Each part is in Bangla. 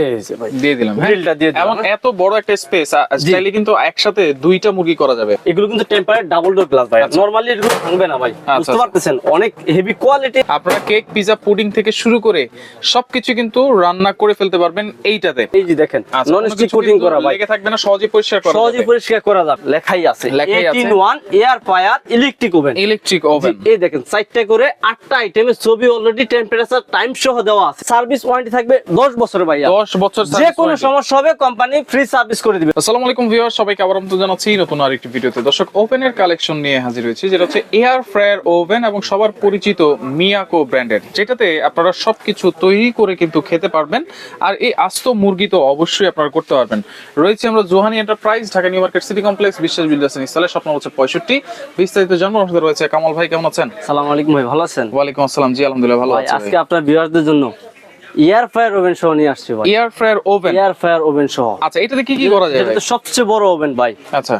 এই যে ভাই দিয়ে দিলাম? গ্রিলটা দিয়ে দিলাম এবং এত বড় একটা স্পেস চাইলে কিন্তু একসাথে দুইটা মুরগি করা যাবে। এগুলো কিন্তু টেম্পারেট ডাবল ডোর গ্লাস ভাই। নরমালি এগুলো ভাঙবে না ভাই বুঝতে। পারতেছেন? অনেক হেভি কোয়ালিটি আপনারা কেক পিজা পুডিং থেকে শুরু করে সবকিছু কিন্তু রান্না করে ফেলতে পারবেন এইটাতে। এই যে দেখেন আচ্ছা, নন স্টিক কোটিং করা ভাই। লেগে থাকবে না সহজে পরিষ্কার করা সহজে পরিষ্কার করা যাবে লেখাই আছে। লেখাই আছে। 18 air fryer electric oven electric oven এই দেখেন সাইডটা করে আটটা আইটেমের ছবি অলরেডি টেম্পারেচার টাইম সহ দেওয়া আছে। সার্ভিস ওয়ারেন্টি থাকবে 10 বছরের ভাইয়া। 10 বছর যে কোনো সমস্যা হবে কোম্পানি ফ্রি সার্ভিস করে দিবে। আসসালামু আলাইকুম ভিউয়ার সবাইকে আবার আমন্ত্রণ জানাচ্ছি নতুন আরেকটি ভিডিওতে। দর্শক ওভেনের কালেকশন নিয়ে হাজির হয়েছি যেটা হচ্ছে এয়ার ফ্রায়ার ওভেন এবং সবার পরিচিত মিয়াকো ব্র্যান্ডের যেটাতে আপনারা সবকিছু তৈরি করে কিন্তু খেতে পারবেন আর এই আস্ত মুরগি তো অবশ্যই আপনারা করতে পারবেন। রয়েছে আমরা Johani enterprise Dhaka new market city complex Biswas builders ইনস্টলে স্বপ্ন হচ্ছে পঁয়ষট্টি। বিস্তারিত জন্ম আমাদের রয়েছে কামাল ভাই কেমন আছেন? সালাম আলাইকুম ভাই ভালো আছেন? ওয়ালাইকুম আসসালাম জি আলহামদুলিল্লাহ ভালো আছি আজকে আপনার ভিউয়ারদের জন্য এয়ার ফায়ার ওভেন সহ নিয়ে আসছি ভাই। Air fryer oven air fryer oven সহ। আচ্ছা এটাতে কি কি করা যায় এটা তো সবচেয়ে বড় ওভেন ভাই। আচ্ছা।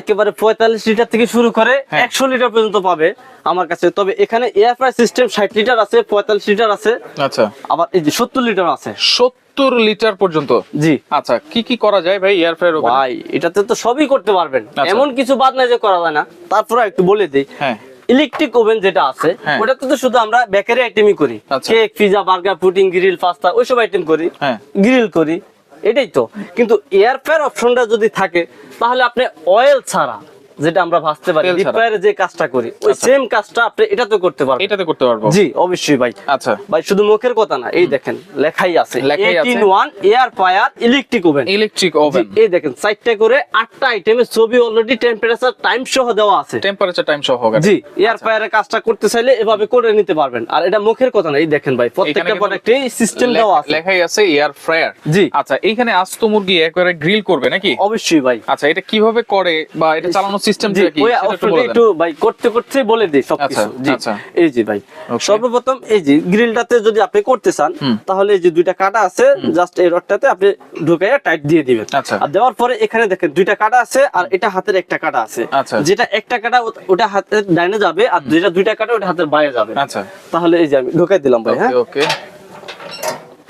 একেবারে পঁয়তাল্লিশ লিটার থেকে শুরু করে হ্যাঁ। একশো লিটার পর্যন্ত পাবে আমার কাছে। তবে এখানে এয়ার ফ্রাই সিস্টেম ষাট লিটার আছে পঁয়তাল্লিশ লিটার আছে। আচ্ছা। আবার এই যে সত্তর লিটার আছে। সত্তর লিটার পর্যন্ত? জি। আচ্ছা কি কি করা যায় ভাই এয়ার ফ্রায়ার ভাই এটাতে তো সবই করতে পারবেন। আচ্ছা। এমন কিছু বাদ নাই যে করা যায় না। তারপরে একটু বলে দিই। হ্যাঁ। ইলেকট্রিক ওভেন যেটা আছে হ্যাঁ। ওটাতে তো শুধু আমরা বেকারি আইটেমই করি। Cake pizza burger pudding grill pasta ওইসব আইটেম করি হ্যাঁ। গ্রিল করি এটাই তো কিন্তু এয়ার ফ্রায়ার অপশনটা যদি থাকে তাহলে আপনি অয়েল ছাড়া যেটা আমরা ভাজতে পারি ডিপ ফ্রায়ারে যে কাজটা করি ওই আচ্ছা। সেম কাজটা আপনি এটাতে করতে পারবেন। এটাতে করতে পারব। জি অবশ্যই ভাই। আচ্ছা। ভাই শুধু মুখের কথা না এই দেখেন লেখাই আছে। লেখাই আছে। 18 air fryer electric oven electric oven এই দেখেন সাইডটা করে আটটা আইটেমের ছবি অলরেডি টেম্পারেচার টাইম সহ দেওয়া আছে। টেম্পারেচার টাইম সহ জি এয়ার ফায়ারের কাজটা করতে চাইলে এভাবে করে নিতে পারবেন। আর এটা মুখের কথা না এই দেখেন ভাই প্রত্যেকটা প্রোডাক্টে সিস্টেম দেওয়া আছে। লেখাই আছে এয়ার ফ্রায়ার জি। আচ্ছা এইখানে আস্ত মুরগি একবারে গ্রিল করবে নাকি? অবশ্যই ভাই। আচ্ছা এটা কীভাবে করে বা এটা চালানোর কি ওই একটু ভাই করতে করতে বলে দিই সবকিছু। আচ্ছা, জি আচ্ছা। এই যে ভাই সর্বপ্রথম এই যে গ্রিলটাতে যদি আপনি করতে চান তাহলে এই যে দুইটা কাটা আছে জাস্ট এই রডটাতে আপনি ঢুকাইয়া টাইট দিয়ে দিবেন। আচ্ছা। আর দেওয়ার পরে এখানে দেখেন দুইটা কাটা আছে আর এটা হাতের একটা কাটা আছে। যেটা একটা কাটা ওটা হাতের ডাইনে যাবে আর যেটা দুইটা কাটা ওটা হাতের বাইরে যাবে। আচ্ছা। তাহলে এই যে আমি ঢুকাই দিলাম ভাই হ্যাঁ? ওকে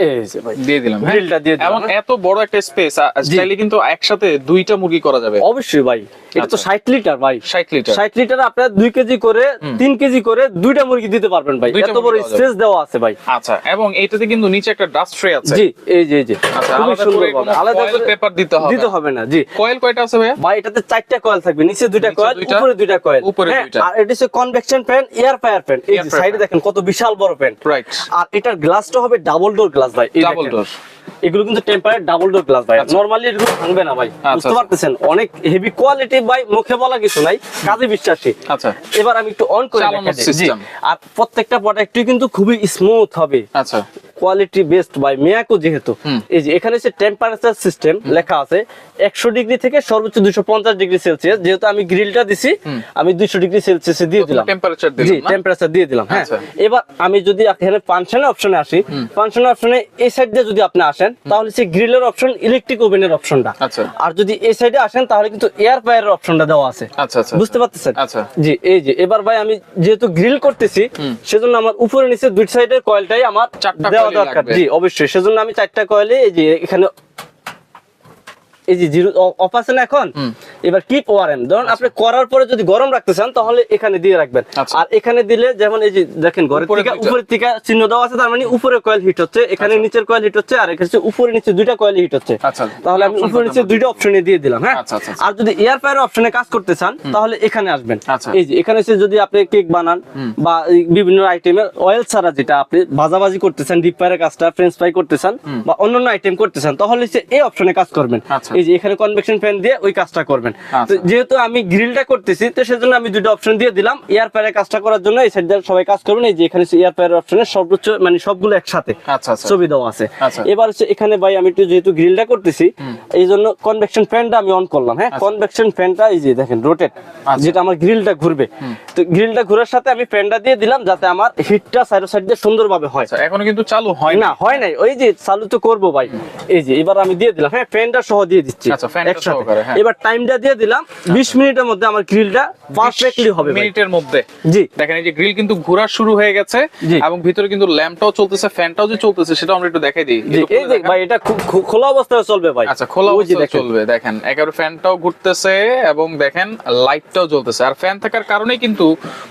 এই যে ভাই দিয়ে দিলাম হ্যাঁ? গ্রিলটা দিয়ে দিলাম, এবং হ্যাঁ। এত বড় একটা স্পেস চাইলে কিন্তু একসাথে দুইটা মুরগি করা যাবে। অবশ্যই ভাই এটা তো আচ্ছা। ষাট লিটার ভাই। 60 লিটার। ষাট লিটার আপনার দুই কেজি করে তিন কেজি করে দুইটা মুরগি দিতে পারবেন ভাই। এত বড় স্পেস দেওয়া আছে ভাই। আচ্ছা এবং এটাতে কিন্তু নিচে একটা ডাস্ট ট্রে আছে। জি এই যে এই যে। আচ্ছা আলাদা করে আলাদা করে পেপার দিতে হবে। দিতে হবে না জি। কয়েল কয়টা আছে ভাইয়া? ভাই এটাতে চারটা কয়েল থাকবে নিচে দুইটা কয়েল উপরে দুইটা কয়েল উপরে হ্যাঁ, দুইটা। আর এটা হচ্ছে convection fan air fryer fan এই যে সাইডে দেখেন কত বিশাল বড় ফ্যান রাইট আর এটার গ্লাসটা হবে ডাবল ডোর গ্লাস ভাই এই ডোর। এগুলো কিন্তু টেম্পারেট ডাবল ডোর গ্লাস ভাই। আচ্ছা। নরমালি এগুলো ভাঙবে না ভাই। আচ্ছা, বুঝতে আচ্ছা। পারতেছেন? অনেক হেভি কোয়ালিটি ভাই মুখে বলা কিছু নাই কাজে বিশ্বাসী। আচ্ছা। এবার আমি একটু অন করে দেখাচ্ছি। আর প্রত্যেকটা প্রোডাক্টই কিন্তু খুবই স্মুথ হবে। আচ্ছা। কোয়ালিটি বেস্ট বাই মিয়াকো যেহেতু এই যে এখানে হচ্ছে টেম্পারেচার সিস্টেম লেখা আছে একশো ডিগ্রি থেকে সর্বোচ্চ দুইশো পঞ্চাশ ডিগ্রি সেলসিয়াস যেহেতু আমি গ্রিলটা দিছি আমি দুইশো ডিগ্রি সেলসিয়াসে দিয়ে দিলাম। টেম্পারেচার জি টেম্পারেচার দিয়ে দিলাম হ্যাঁ। আচ্ছা। এবার আমি যদি এখানে ফাংশনের অপশনে আসি ফাংশনের অপশনে এই সাইড দিয়ে যদি আপনি আসেন তাহলে সে গ্রিলের অপশন ইলেকট্রিক ওভেনের অপশনটা আচ্ছা। আর যদি এই সাইডে আসেন তাহলে কিন্তু এয়ার ফায়ারের অপশনটা দেওয়া আছে। আচ্ছা আচ্ছা। বুঝতে পারতেছেন? আচ্ছা। জি এই যে এবার ভাই আমি যেহেতু গ্রিল করতেছি সেজন্য আমার উপরে নিচে দুই সাইডের কয়েলটাই আমার চারটা দেওয়া দরকার। জি অবশ্যই। সেজন্য আমি চারটা কয়েলে এই যে এখানে এই যে জিরো অফ আছে না এখন? এবার কিপ ওয়ারেন ধরুন আপনি করার পরে যদি গরম রাখতে চান তাহলে এখানে দিয়ে রাখবেন আচ্ছা। আর এখানে দিলে যেমন এই যে দেখেন ঘরের উপরে থেকে উপরের থেকে চিহ্ন দেওয়া আছে তার মানে উপরে কয়েল হিট হচ্ছে এখানে আচ্ছা। নিচের কয়েল হিট হচ্ছে আর এখানে উপরে নিচে দুইটা কয়েল হিট হচ্ছে আচ্ছা। তাহলে আমি উপরে নিচে দুইটা অপশনে দিয়ে দিলাম হ্যাঁ আচ্ছা, আচ্ছা, আচ্ছা। আর যদি এয়ার ফায়ার অপশনে কাজ করতে চান তাহলে এখানে আসবেন আচ্ছা। এই যে এখানে এসে যদি আপনি কেক বানান বা বিভিন্ন আইটেমের অয়েল ছাড়া যেটা আপনি ভাজাভাজি করতে চান ডিপ ফ্রাইয়ের কাজটা ফ্রেঞ্চ ফ্রাই করতে চান বা অন্যান্য আইটেম করতে চান তাহলে এই অপশনে কাজ করবেন আচ্ছা। এই যে এখানে কনভেকশন ফ্যান দিয়ে ওই কাজটা করবেন আচ্ছা। তো যেহেতু আমি গ্রিলটা করতেছি তো সেজন্য আমি দুটো অপশন দিয়ে দিলাম। এয়ার ফায়ারের কাজটা করার জন্য এই সাইড সবাই কাজ করবেন। এই যে এখানে এয়ার ফায়ার অপশনের সর্বোচ্চ মানে সবগুলো একসাথে আচ্ছা আচ্ছা। ছবি দেওয়া আছে। আচ্ছা। এবার হচ্ছে এখানে ভাই আমি একটু যেহেতু গ্রিলটা করতেছি এই জন্য কনভেকশন ফ্যানটা আমি অন করলাম হ্যাঁ? কনভেকশন ফ্যানটা এই যে দেখেন রোটেট আচ্ছা। যেটা আমার গ্রিলটা ঘুরবে। তো গ্রিলটা ঘুরার সাথে আমি ফ্যানটা দিয়ে দিলাম যাতে আমার হিটটা সাইড সাইড দিয়ে সুন্দরভাবে হয়। আচ্ছা এখনও কিন্তু চালু হয় না হয় নাই। ওই যে চালু তো করব ভাই। এই যে এবার আমি দিয়ে দিলাম হ্যাঁ ফ্যানটা সহ দিয়ে দিচ্ছি আচ্ছা, একসাথে। হ্যাঁ। এবার টাইমটা দিয়ে দিলাম। বিশ মিনিটের মধ্যে আমার গ্রিলটা পারফেক্টলি হবে মিনিটের মধ্যে। জি। দেখেন এই যে গ্রিল কিন্তু ঘোরা শুরু হয়ে গেছে এবং ভিতরে কিন্তু ল্যাম্পটাও চলতেছে ফ্যানটাও যে চলতেছে সেটা আমরা একটু দেখাই দিই। এই দেখ ভাই এটা খু- খু- খোলা অবস্থায় চলবে ভাই। আচ্ছা খোলা অবস্থায় চলবে দেখেন। একেবারে ফ্যানটাও ঘুরতেছে এবং দেখেন লাইটটাও জ্বলতেছে। আর ফ্যান থাকার কারণে কিন্তু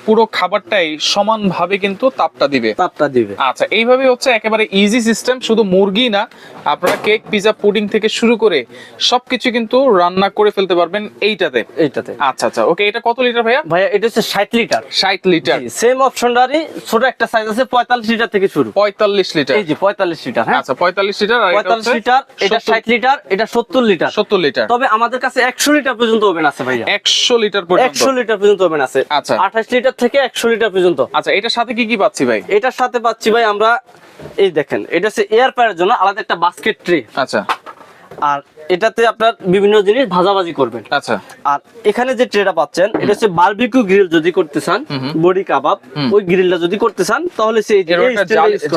পুরো খাবারটাই সমানভাবে কিন্তু তাপটা দিবে। তাপটা দিবে। আচ্ছা এইভাবে হচ্ছে একেবারে ইজি সিস্টেম শুধু মুরগি না আপনারা কেক পিজা পুডিং থেকে শুরু করে সবকিছু কিন্তু রান্না করে ফেলতে পারবেন। এইটাতে? এইটাতে। আচ্ছা আচ্ছা ওকে এটা কত লিটার ভাইয়া? ভাইয়া এটা হচ্ছে ষাট লিটার। ষাট লিটার। সেম অপশনটারই ছোট একটা সাইজ আছে পঁয়তাল্লিশ লিটার থেকে শুরু। পঁয়তাল্লিশ লিটার। এই যে পঁয়তাল্লিশ লিটার হ্যাঁ? আচ্ছা পঁয়তাল্লিশ লিটার আর এটা পঁয়তাল্লিশ হচ্ছে লিটার এটা ষাট লিটার এটা সত্তর লিটার। সত্তর লিটার। তবে আমাদের কাছে একশো লিটার পর্যন্ত ওভেন আছে ভাইয়া। একশো লিটার পর্যন্ত। একশো লিটার পর্যন্ত ওভেন আছে। আচ্ছা। আঠাশ লিটার থেকে একশো লিটার পর্যন্ত। আচ্ছা এটার সাথে কি কি পাচ্ছি ভাই? এটার সাথে পাচ্ছি ভাই আমরা এই দেখেন এটা হচ্ছে এয়ার পায়ের জন্য আলাদা একটা বাস্কেট ট্রে আচ্ছা। আর এটাতে আপনার বিভিন্ন জিনিস ভাজাভাজি করবেন। আচ্ছা। আর এখানে যে ট্রেটা পাচ্ছেন এটা হচ্ছে বারবিকিউ গ্রিল যদি করতে চান বডি কাবাব ওই গ্রিলটা যদি করতে চান তাহলে সেই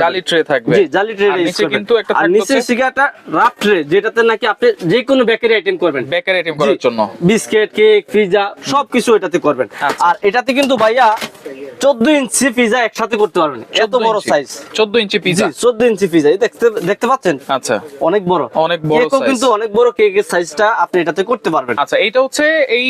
জালি ট্রে থাকবে। জি জালি ট্রে নিচে কিন্তু একটা আর নিচে সিগাটা রাফ ট্রে যেটাতে নাকি আপনি যে কোনো বেকারি আইটেম করবেন। বেকারি আইটেম করার জন্য। বিস্কিট কেক পিজা সবকিছু এটাতে করবেন। আচ্ছা। আর এটাতে কিন্তু ভাইয়া চোদ্দ ইঞ্চি পিজা একসাথে করতে পারবেন। এত বড় সাইজ চোদ্দ ইঞ্চি জি পিজা চোদ্দ ইঞ্চি পিজা দেখতে দেখতে পাচ্ছেন? আচ্ছা। অনেক বড়। অনেক বড়। কিন্তু অনেক বড় কেকের সাইজটা আপনি এটাতে করতে পারবেন। আচ্ছা এইটা হচ্ছে এই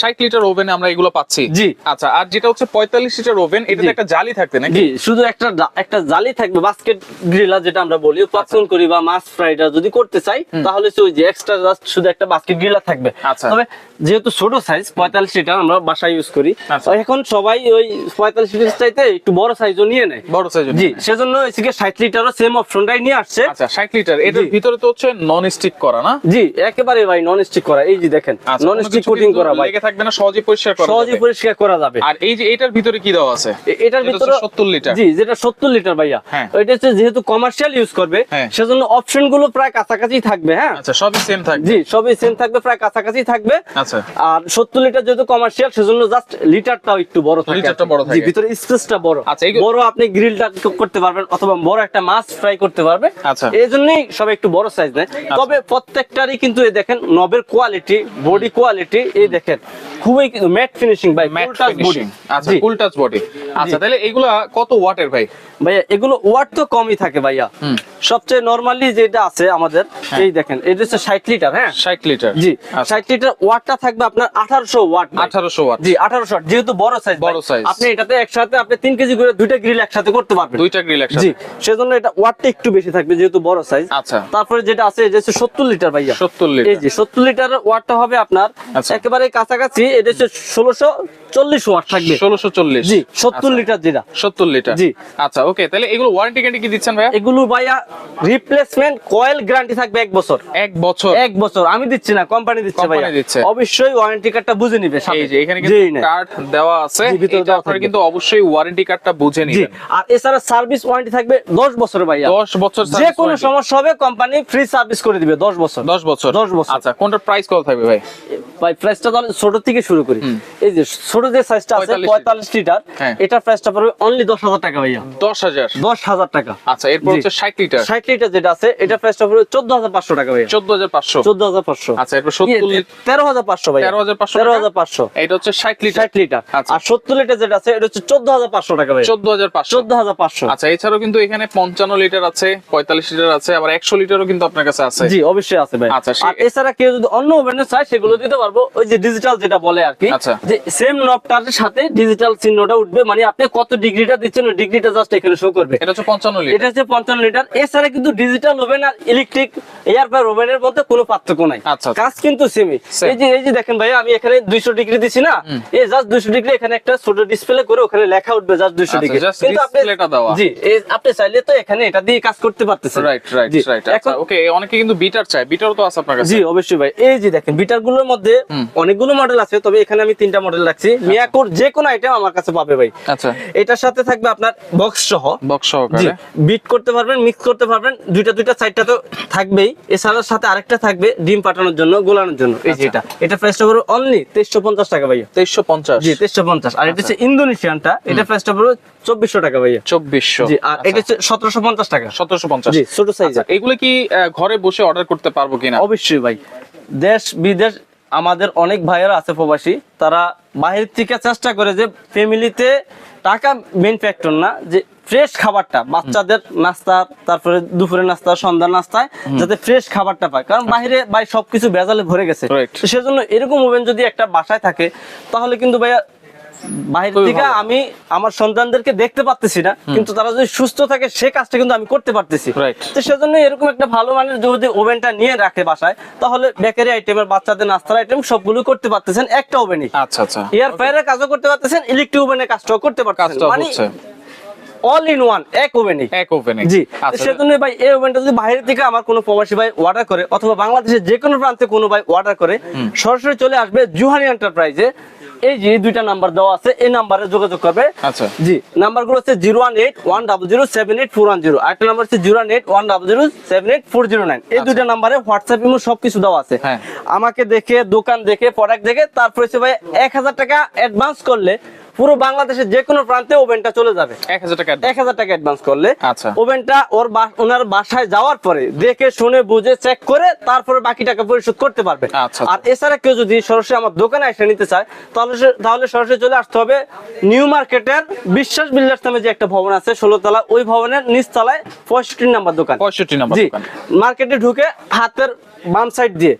ষাট লিটার ওভেনে আমরা এগুলো পাচ্ছি। জি। আচ্ছা আর যেটা হচ্ছে পঁয়তাল্লিশ লিটার ওভেন এটাতে একটা জালি থাকতে নাকি? জি শুধু একটা একটা জালি থাকবে বাস্কেট গ্রিলার যেটা আমরা বলি পপকর্ন করি বা মাছ ফ্রাইডার যদি করতে চাই তাহলে সে ওই যে এক্সট্রা জাস্ট শুধু একটা বাস্কেট গ্রিলার থাকবে। আচ্ছা। তবে যেহেতু ছোট সাইজ পঁয়তাল্লিশ লিটার আমরা বাসায় ইউজ করি আচ্ছা। এখন সবাই ওই পঁয়তাল্লিশ লিটার চাইতে একটু বড় সাইজও নিয়ে নেয়। বড় সাইজ জি সেজন্য এসিকে ষাট লিটারও সেম অপশনটাই নিয়ে আসছে। আচ্ছা ষাট লিটার এটার ভিতরে তো হচ্ছে নন স্টিক করা না? জি একেবারে ভাই নন স্টিক করা। এই যে দেখেন নন স্টিক কোটিং করা ভাই। লেগে থাকবে না সহজে পরিষ্কার করা সহজে পরিষ্কার করা যাবে। আর এই যে এটার ভিতরে কি দেওয়া আছে? এটার ভিতরে 70 লিটার। জি যেটা সত্তর লিটার ভাইয়া। হ্যাঁ। এটা হচ্ছে যেহেতু কমার্শিয়াল ইউজ করবে হ্যাঁ। সেজন্য অপশনগুলো প্রায় কাছাকাছি থাকবে হ্যাঁ? আচ্ছা সবই সেম থাকবে। জি সবই সেম থাকবে প্রায় কাছাকাছি থাকবে। আচ্ছা। আর সত্তর লিটার যেহেতু কমার্শিয়াল সেজন্য জাস্ট লিটারটাও একটু বড় থাকে লিটারটা বড় জি ভিতরে স্পেসটা বড়। আচ্ছা, বড় আপনি গ্রিলটা করতে পারবেন অথবা বড় একটা মাছ ফ্রাই করতে পারবে। আচ্ছা। এই জন্যই সবাই একটু বড় সাইজ নেয়। তবে প্রত্যেকটারই কিন্তু এই দেখেন নবের কোয়ালিটি বডি কোয়ালিটি এই দেখেন। খুবই ম্যাট ফিনিশিং ভাই ম্যাট body। ফিনিশিং আচ্ছা। ফুল টাচ বডি আচ্ছা তাহলে এগুলা কত ওয়াটের ভাই? ভাইয়া এগুলো ওয়াট তো কমই থাকে ভাইয়া। সবচেয়ে নরমালি যেটা আছে আমাদের এই দেখেন এটা হচ্ছে ষাট লিটার হ্যাঁ? 60 লিটার জি আচ্ছা। ষাট লিটার ওয়াটটা থাকবে আপনার আঠারোশো ওয়াট 1800 ওয়াট। জি আঠারোশো ওয়াট যেহেতু বড় সাইজ বড় size। আপনি এটাতে একসাথে আপনি তিন কেজি করে দুইটা গ্রিল একসাথে করতে পারবেন। দুইটা গ্রিল একসাথে। জি সেজন্য এটা ওয়াটটা একটু বেশি থাকবে যেহেতু বড় সাইজ আচ্ছা। তারপরে যেটা আছে এটা হচ্ছে সত্তর লিটার ভাইয়া 70 এই লিটার যে সত্তর লিটার ওয়াটটা হবে আপনার আচ্ছা। একেবারে কাছাকাছি এটা হচ্ছে ষোলোশো চল্লিশ ওয়াট থাকবে। 1640 জি সত্তর আচ্ছা। লিটার যেটা। 70 লিটার জি। আচ্ছা ওকে তাহলে এগুলো ওয়ারেন্টি গ্যারান্টি কি দিচ্ছেন ভাইয়া? এগুলো ভাইয়া রিপ্লেসমেন্ট কয়েল গ্যারান্টি থাকবে এক বছর। এক বছর। এক বছর। আমি দিচ্ছি না কোম্পানি দিচ্ছে ভাইয়া। অবশ্যই ওয়ারেন্টি কার্ডটা বুঝে নিবে এই যে এখানে কিন্তু কার্ড দেওয়া আছে। এটা আপনারা কিন্তু অবশ্যই ওয়ারেন্টি কার্ডটা বুঝে নিবেন। আর এছাড়া সার্ভিস ওয়ারেন্টি থাকবে 10 বছর ভাইয়া। 10 বছর যে কোনো সমস্যা হবে কোম্পানি ফ্রি সার্ভিস করে দিবে 10 বছর। 10 বছর। 10 বছর। আচ্ছা কোনটার প্রাইস কত থাকবে ভাই? ভাই প্রাইসটা তাহলে ছোট থেকে শুরু করি। এই যে ছোট যে সাইজটা আছে 45 45 লিটার। হ্যাঁ। এটার প্রাইসটা পড়বে অনলি 10000 টাকা ভাইয়া। 10000 10000 টাকা। আচ্ছা এরপর হচ্ছে 60 লিটার। 60 লিটার যেটা আছে এটার প্রাইসটা পড়বে 14500 টাকা ভাইয়া। 14500 14500 আচ্ছা এরপর 70 লিটার। 13500 ভাইয়া। 13500 13500 এটা হচ্ছে 60 লিটার। 60 লিটার। আচ্ছা। আর 70 লিটার যেটা আছে এটা হচ্ছে 14500 টাকা ভাই 14500 14500 আচ্ছা এছাড়াও কিন্তু এখানে 55 লিটার আছে 45 লিটার আছে আবার 100 লিটারও কিন্তু আপনার কাছে আছে। জি অবশ্যই আছে ভাই আচ্ছা, আর এছাড়া কেউ যদি অন্য ওভেনে চায় সেগুলো দিতে পারব। ওই যে ডিজিটাল যেটা বলে আর কি আচ্ছা। যে সেম নবটার সাথে ডিজিটাল চিহ্নটা উঠবে। মানে আপনি কত ডিগ্রিটা দিচ্ছেন ডিগ্রিটা জাস্ট এখানে শো করবে। এটা হচ্ছে 55 লিটার এটা হচ্ছে পঞ্চান্ন লিটার এছাড়া কিন্তু ডিজিটাল ওভেন আর ইলেকট্রিক এয়ার ফায়ার ওভেনের মধ্যে কোনো পার্থক্য নাই। আচ্ছা, আচ্ছা। কাজ কিন্তু সেমই। এই যে এই যে দেখেন ভাই আমি এখানে দুইশো ডিগ্রি দিছি না? এই জাস্ট দুইশো ডিগ্রি এখানে একটা ছোট ডিসপ্লে করে ওখানে লেখা উঠবে জাস্ট আচ্ছা, ডিগ্রি। just displayটা দেওয়া। জি আপনি চাইলে তো এখানে এটা দিয়ে কাজ করতে পারতেছেন। রাইট রাইট রাইট আচ্ছা ওকে অনেকে কিন্তু বিটার চায়। বিটারও তো আছে আপনার কাছে। জি অবশ্যই ভাই। এই যে দেখেন বিটারগুলোর মধ্যে অনেকগুলো মডেল আছে তবে এখানে আমি তিনটা মডেল রাখছি। মিয়াকোর যে কোনো আইটেম আমার কাছে পাবে ভাই। আচ্ছা। এটার সাথে থাকবে আপনার বক্স সহ। বক্স সহকারে। বিট করতে পারবেন মিক্স করতে পারবেন দুইটা দুইটা সাইডটা তো থাকবেই। এছাড়া সাথে আরেকটা থাকবে ডিম পাঠানোর জন্য গোলানোর জন্য। এই যে আচ্ছা। এটা এটা প্রাইসটা পড়বে অনলি তেইশশো পঞ্চাশ টাকা ভাইয়া। 2350 জি তেইশশো পঞ্চাশ। আর এটা আচ্ছা। হচ্ছে ইন্দোনেশিয়ানটা এটা প্রাইসটা পড়বে চব্বিশশো টাকা ভাইয়া। 2400 জি আর এটা হচ্ছে সতেরোশো পঞ্চাশ টাকা। 1750 জি ছোট সাইজ আচ্ছা এগুলো কি ঘরে বসে অর্ডার করতে পারব কিনা? অবশ্যই ভাই। দেশ বিদেশ আমাদের অনেক ভাইয়েরা আছে প্রবাসী তারা বাহির থেকে চেষ্টা করে যে ফ্যামিলিতে টাকা মেন ফ্যাক্টর না যে ফ্রেশ খাবারটা বাচ্চাদের নাস্তা তারপরে দুপুরের নাস্তা সন্ধ্যার নাস্তায় যাতে ফ্রেশ খাবারটা পায়। কারণ বাইরে ভাই সবকিছু ভেজালে ভরে গেছে। সেজন্য এরকম ওভেন যদি একটা বাসায় থাকে তাহলে কিন্তু ভাইয়া খুবই থেকে আমি আমার সন্তানদেরকে দেখতে পারতেছি না কিন্তু তারা যদি সুস্থ থাকে সে কাজটা কিন্তু আমি করতে পারতেছি। তো সেজন্য এরকম একটা ভালো মানের যদি ওভেনটা নিয়ে রাখে বাসায় তাহলে বেকারি আইটেমের বাচ্চাদের নাস্তার আইটেম সবগুলো করতে পারতেছেন একটা ওভেনই। আচ্ছা আচ্ছা। এয়ার ফ্রায়ারের কাজও করতে পারতেছেন ইলেকট্রিক ওভেনের কাজটাও করতে পারতেছেন। মানে অল ইন ওয়ান এক এক ওভেনে জি আচ্ছা সেজন্য ভাই এই ওভেনটা যদি বাইরে থেকে আমার কোনো প্রবাসী ভাই অর্ডার করে অথবা বাংলাদেশের যে কোনো প্রান্তে কোনো ভাই অর্ডার করে সরাসরি চলে আসবে জুহানি এন্টারপ্রাইজে এই যে দুইটা নাম্বার দেওয়া আছে এই নাম্বারে যোগাযোগ করবে। আচ্ছা। জি নাম্বারগুলো হচ্ছে zero one eight one double zero seven eight four one zero. আরেকটা নাম্বার হচ্ছে zero one eight one double zero seven eight four zero nine. এই দুইটা নাম্বারে হোয়াটসঅ্যাপ ইমো সবকিছু দেওয়া আছে। হ্যাঁ। আমাকে দেখে দোকান দেখে প্রোডাক্ট দেখে তারপরে হচ্ছে ভাই এক হাজার টাকা অ্যাডভান্স করলে পুরো বাংলাদেশের যে কোনো প্রান্তে ওভেনটা চলে যাবে। এক হাজার টাকা এক হাজার টাকা অ্যাডভান্স করলে। আচ্ছা। ওভেনটা ওর ওনার বাসায় যাওয়ার পরে দেখে শুনে বুঝে চেক করে তারপরে বাকি টাকা পরিশোধ করতে পারবে। আচ্ছা। আর এছাড়া কেউ যদি সরাসরি আমার দোকানে এসে নিতে চায় তাহলে তাহলে সরাসরি চলে আসতে হবে নিউ মার্কেটের বিশ্বাস বিল্ডার্স নামে যে একটা ভবন আছে ষোলো তলা ওই ভবনের নিচ তলায় পঁয়ষট্টি নাম্বার দোকান। পঁয়ষট্টি নাম্বার জি। মার্কেটে ঢুকে হাতের বাম সাইড দিয়ে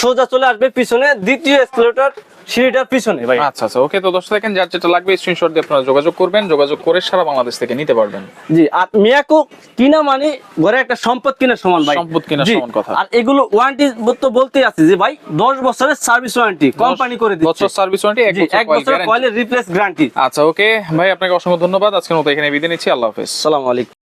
সোজা চলে আসবে পিছনে দ্বিতীয় এসকেলেটর সিঁড়িটার পিছনে ভাই। আচ্ছা আচ্ছা ওকে তো দশ দেখেন যার যেটা লাগবে স্ক্রিনশট দিয়ে আপনারা যোগাযোগ করবেন যোগাযোগ করে সারা বাংলাদেশ থেকে নিতে পারবেন। জি আর মিয়াকো কিনা মানে ঘরে একটা সম্পদ কিনা সমান ভাই। সম্পদ কিনা সমান কথা। আর এগুলো ওয়ারেন্টি তো বলতে আছে যে ভাই 10 বছরের সার্ভিস ওয়ারেন্টি কোম্পানি করে দিচ্ছে। বছর সার্ভিস ওয়ারেন্টি এক বছর এক বছর কয়েলের রিপ্লেস গ্যারান্টি আচ্ছা ওকে ভাই আপনাকে অসংখ্য ধন্যবাদ। আজকের মতো এখানে বিদায় নিচ্ছি। আল্লাহ হাফেজ। আসসালামু আলাইকুম।